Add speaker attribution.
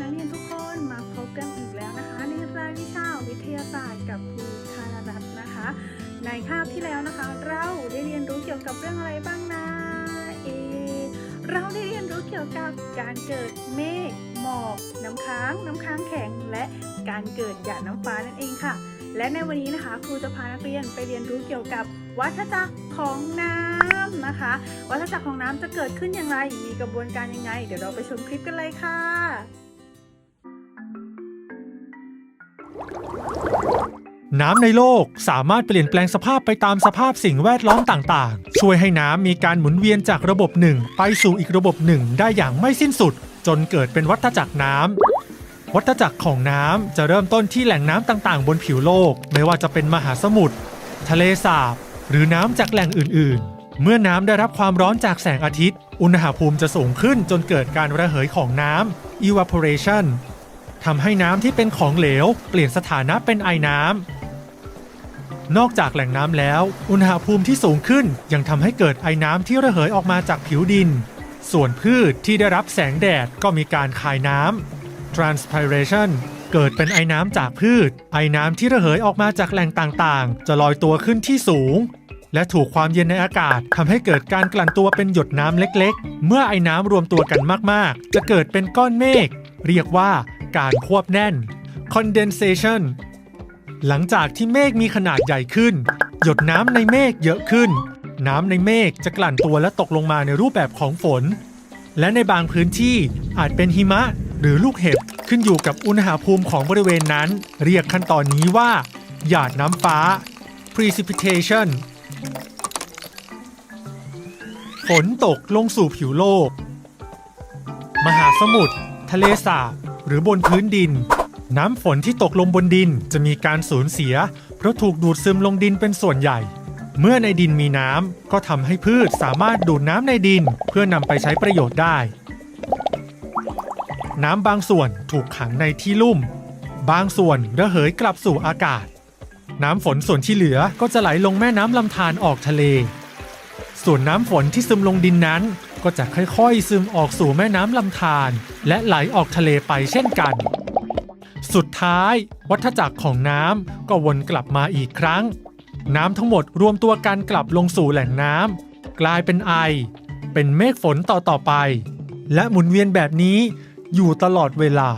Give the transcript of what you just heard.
Speaker 1: นักเรียนทุกคนมาพบกันอีกแล้วนะคะ ในรายวิชาวิทยาศาสตร์กับครูธารรัตนะคะ ในคาบที่แล้วนะคะ เราได้เรียนรู้เกี่ยวกับเรื่องอะไรบ้างนะเอเราได้เรียนรู้เกี่ยวกับการเกิดเมฆหมอกน้ำค้าง น้ำค้างแข็ง และการเกิดหยาดน้ำฟ้านั่นเองค่ะ และในวันนี้นะคะครูจะพานักเรียนไปเรียนรู้เกี่ยวกับวัฏจักรของน้ำนะคะ วัฏจักรของน้ำจะเกิดขึ้นอย่างไร มีกระบวนการยังไง เดี๋ยวเราไปชมคลิปกันเลยค่ะ
Speaker 2: น้ำในโลกสามารถเปลี่ยนแปลงสภาพไปตามสภาพสิ่งแวดล้อมต่างๆ ช่วยให้น้ำมีการหมุนเวียนจากระบบหนึ่งไปสู่อีกระบบหนึ่งได้อย่างไม่สิ้นสุด จนเกิดเป็นวัฏจักรน้ำ วัฏจักรของน้ำจะเริ่มต้นที่แหล่งน้ำต่างๆ บนผิวโลก ไม่ว่าจะเป็นมหาสมุทร ทะเลสาบ หรือน้ำจากแหล่งอื่นๆ เมื่อน้ำได้รับความร้อนจากแสงอาทิตย์ อุณหภูมิจะสูงขึ้นจนเกิดการระเหยของน้ำ evaporation ทำให้น้ำที่เป็นของเหลว เปลี่ยนสถานะเป็นไอน้ำ นอกจากแหล่งน้ำแล้ว อุณหภูมิที่สูงขึ้นยังทำให้เกิดไอน้ำที่ระเหยออกมาจากผิวดิน ส่วนพืชที่ได้รับแสงแดดก็มีการคายน้ำ transpiration เกิดเป็นไอน้ำจากพืช ไอน้ำที่ระเหยออกมาจากแหล่งต่างๆ จะลอยตัวขึ้นที่สูง และถูกความเย็นในอากาศทำให้เกิดการกลั่นตัวเป็นหยดน้ำเล็กๆ เมื่อไอน้ำรวมตัวกันมากๆ จะเกิดเป็นก้อนเมฆเรียกว่าการควบแน่น condensation หลังจากที่เมฆมีขนาดใหญ่ขึ้น หยดน้ำในเมฆเยอะขึ้น น้ำในเมฆจะกลั่นตัวและตกลงมาในรูปแบบของฝน และในบางพื้นที่อาจเป็นหิมะหรือลูกเห็บขึ้นอยู่กับอุณหภูมิของบริเวณนั้น เรียกขั้นตอนนี้ว่า หยาดน้ำฟ้า precipitation ฝนตกลงสู่ผิวโลก มหาสมุทรทะเลสาบหรือบนพื้นดิน น้ำฝนที่ตกลงบนดินจะมีการสูญเสีย เพราะถูกดูดซึมลงดินเป็นส่วนใหญ่ เมื่อในดินมีน้ำก็ทำให้พืชสามารถดูดน้ำในดินเพื่อนำไปใช้ประโยชน์ได้ น้ำบางส่วนถูกขังในที่ลุ่ม บางส่วนระเหยกลับสู่อากาศ น้ำฝนส่วนที่เหลือก็จะไหลลงแม่น้ำลำธารออกทะเล ส่วนน้ำฝนที่ซึมลงดินนั้นก็จะค่อยๆ ซึมออกสู่แม่น้ำลำธารและไหลออกทะเลไปเช่นกัน สุดท้าย วัฏจักรของน้ำก็วนกลับมาอีกครั้ง น้ำทั้งหมดรวมตัวกันกลับลงสู่แหล่งน้ำกลายเป็นไอ เป็นเมฆฝนต่อต่อไป และหมุนเวียนแบบนี้อยู่ตลอดเวลา